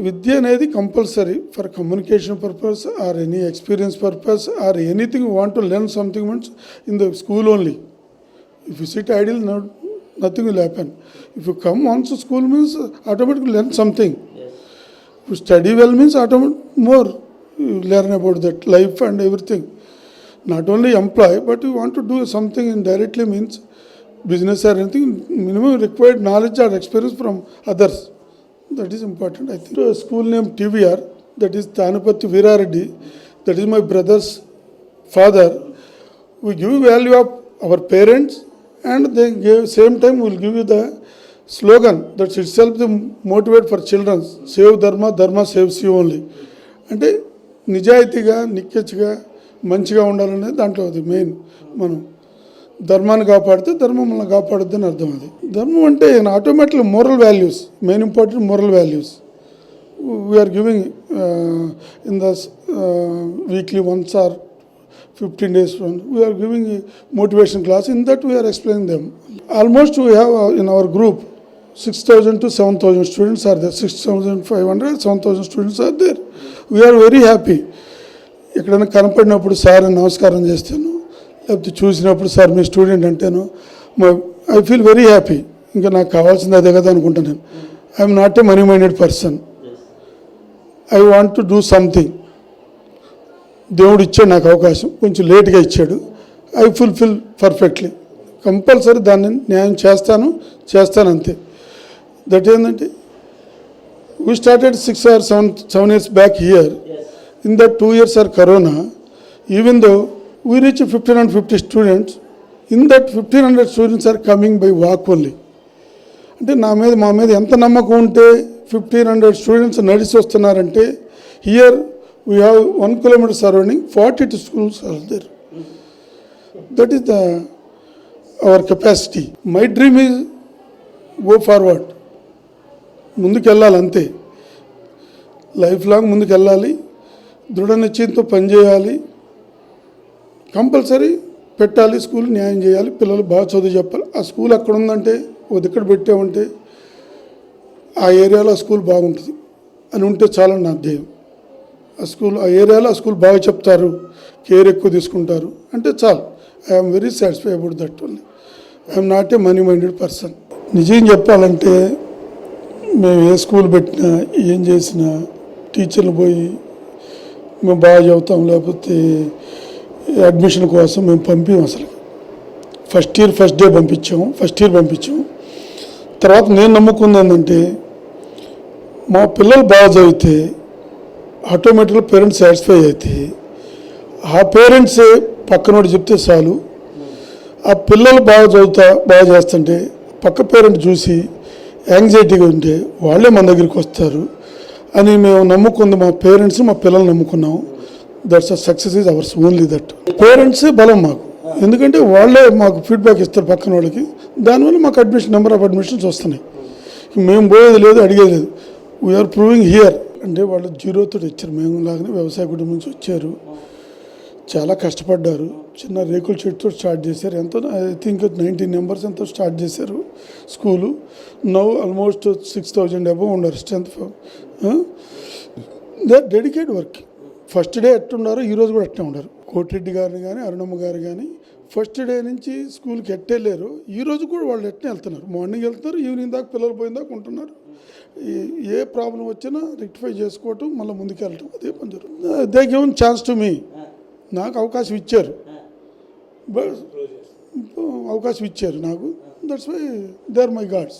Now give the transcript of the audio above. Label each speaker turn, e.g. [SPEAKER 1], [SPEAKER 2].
[SPEAKER 1] విద్య అనేది compulsory for communication purpose or any experience purpose or anything want to learn something means in the school only if you sit ideal nothing will happen if you come once school means automatically learn something if study well means automatic more you learn about that life and everything not only employ but you want to do something in directly means business or anything minimum required knowledge or experience from others that is important I think school name TVR that is Tanupati Veera Reddy that is my brother's father we give value of our parents and they gave same time will give you the slogan that's itself the motivate for childrens save dharma dharma save see only అంటే నిజాయితీగా నిక్కచ్చిగా మంచిగా ఉండాలనేది దాంట్లో అది main మనం. ధర్మాన్ని కాపాడితే ధర్మం కాపాడద్దు అని అర్థం అది. ధర్మం అంటే automatic moral values main important moral values we are giving in the weekly once or fifteen days we are giving motivation class in that we are explain them almost we have in our group six thousand to seven thousand students are there six thousand five hundred seven thousand students are there we are very happy ఎక్కడైనా కనపడినప్పుడు sir నమస్కారం చేస్తాను. లేకపోతే చూసినప్పుడు sir మీ student అంటాను I feel very happy. ఇంకా నాకు కావాల్సింది అదే కదా అనుకుంటాను నేను I'm not a money minded person I want to do something. దేవుడు ఇచ్చాడు నాకు అవకాశం. కొంచెం లేట్గా ఇచ్చాడు. I fulfil perfectly. కంపల్సరీ దాన్ని న్యాయం చేస్తాను చేస్తాను అంతే. దట్ ఏంటంటే we started six or seven seven years back here in that two years or corona even though we reach fifteen hundred fifty students in that fifteen hundred students are coming by walk only అంటే నా మీద మా మీద ఎంత నమ్మకం ఉంటే fifteen hundred students నడిచి వస్తున్నారంటే here we have one kilometre surrounding forty two schools are there that is the our capacity my dream is go forward ముందుకు వెళ్ళాలి అంతే. లైఫ్ లాంగ్ ముందుకెళ్ళాలి. దృఢ నిశ్చయంతో పనిచేయాలి. కంపల్సరీ పెట్టాలి స్కూల్ న్యాయం చేయాలి పిల్లలు బాగా చదువు చెప్పాలి. ఆ స్కూల్ అక్కడ ఉందంటే ఓ దిక్కడ పెట్టామంటే ఆ ఏరియాలో ఆ స్కూల్ బాగుంటుంది అని ఉంటే చాలని నా ధ్యేయం ఆ స్కూల్ ఆ ఏరియాలో ఆ స్కూల్ బాగా చెప్తారు కేర్ ఎక్కువ తీసుకుంటారు అంటే చాలు. I'm very satisfy about that only. I'm not a money minded person. నిజం చెప్పాలంటే మేము ఏ స్కూల్ పెట్టినా ఏం చేసినా టీచర్లు పోయి మేము బాగా చదువుతాం లేకపోతే అడ్మిషన్ కోసం మేము పంపాము అసలు. ఫస్ట్ ఇయర్ ఫస్ట్ డే పంపించాము ఫస్ట్ ఇయర్ పంపించాము తర్వాత నేను నమ్ముకుంది ఏంటంటే మా పిల్లలు బాగా చదివితే ఆటోమేటిక్గా పేరెంట్స్ సాటిస్ఫై అయితే ఆ పేరెంట్సే పక్కనోడు చెప్తే చాలు. ఆ పిల్లలు బాగా చదువుతా బాగా చేస్తుంటే పక్క పేరెంట్ చూసి యాంగ్జైటీగా ఉంటే వాళ్ళే మన దగ్గరికి వస్తారు అని మేము నమ్ముకుంది మా పేరెంట్స్ మా పిల్లలు నమ్ముకున్నాం. That's success is ours only that పేరెంట్సే బలం మాకు ఎందుకంటే వాళ్ళే మాకు ఫీడ్బ్యాక్ ఇస్తారు పక్కన వాళ్ళకి దానివల్ల మాకు అడ్మిషన్ నెంబర్ ఆఫ్ అడ్మిషన్స్ వస్తున్నాయి మేము పోయేది లేదు అడిగేది లేదు వీఆర్ ప్రూవింగ్ హియర్ అంటే వాళ్ళు జీరోతో వచ్చారు మేము లాగానే వ్యవసాయ కుటుంబం నుంచి వచ్చారు చాలా కష్టపడ్డారు చిన్న రేకుల చెట్టుతో స్టార్ట్ చేశారు ఎంతో ఐ థింక్ నైన్టీన్ నెంబర్స్ ఎంతో స్టార్ట్ చేశారు school now almost six thousand above ఉండరు strength they dedicate work first day ఎట్టున్నారు ఈ రోజు కూడా అట్టే ఉన్నారు. కోటిరెడ్డి గారిని కానీ అరుణమ్మ గారు కానీ ఫస్ట్ డే నుంచి స్కూల్కి ఎట్టేళ్ళారు ఈ రోజు కూడా వాళ్ళు ఎట్టే వెళ్తున్నారు? మార్నింగ్ వెళ్తున్నారు ఈవినింగ్ దాకా పిల్లలు పోయిన దాకా ఉంటున్నారు. ఏ ప్రాబ్లం వచ్చినా రెక్టిఫై చేసుకోవటం మళ్ళీ ముందుకు వెళ్ళటం అదే పని జరుగుతుంది. They given chance to me నాకు అవకాశం ఇచ్చారు. Uh, అవకాశం ఇచ్చారు నాకు. That's why they are my gods